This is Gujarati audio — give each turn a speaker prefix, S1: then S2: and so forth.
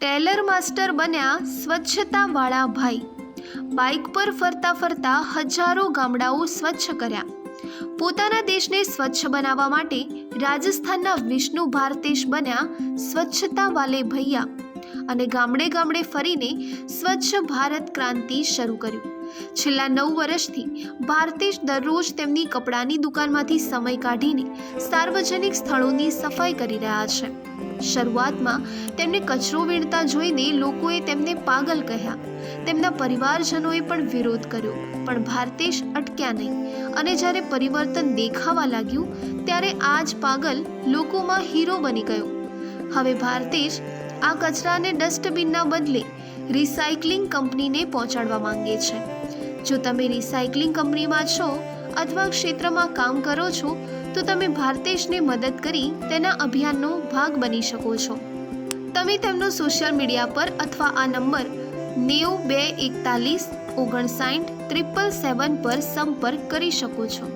S1: ટેલર માસ્ટર બન્યા સ્વચ્છતાવાળા ભાઈ. બાઇક પર ફરતા ફરતા હજારો ગામડાઓ સ્વચ્છ કર્યા. પોતાના દેશને સ્વચ્છ બનાવવા માટે રાજસ્થાનના વિષ્ણુ ભારતેશ બન્યા સ્વચ્છતા વાલે ભૈયા અને ગામડે ગામડે ફરીને સ્વચ્છ ભારત ક્રાંતિ શરૂ કર્યું. છેલ્લા નવ વર્ષથી ભારતેશ દરરોજ તેમની કપડાની દુકાનમાંથી સમય કાઢીને સાર્વજનિક સ્થળોની સફાઈ કરી રહ્યા છે. શરૂઆતમાં તેમને કચરો વીણતા જોઈને લોકોએ તેમને પાગલ કહ્યા. તેમના પરિવારજનોએ પણ વિરોધ કર્યો, પણ ભારતેશ અટક્યા નહીં. અને જ્યારે પરિવર્તન દેખાવા લાગ્યું, ત્યારે આ જ પાગલ લોકોમાં હીરો બની ગયો. હવે ભારતેશ આ કચરાને ડસ્ટબિનના બદલે રિસાયકલિંગ કંપનીને પહોંચાડવા માંગે છે. જો તમે રિસાયકલિંગ કંપનીમાં છો અથવા ક્ષેત્રમાં કામ કરો છો તો તમે ભારતેશને મદદ કરી તેના અભિયાનનો ભાગ બની શકો છો. તમે તેમનો સોશિયલ મીડિયા પર અથવા આ નંબર નેવું બે એકતાલીસ ઓગણસાઠ ત્રિપલ સેવન પર સંપર્ક કરી શકો છો.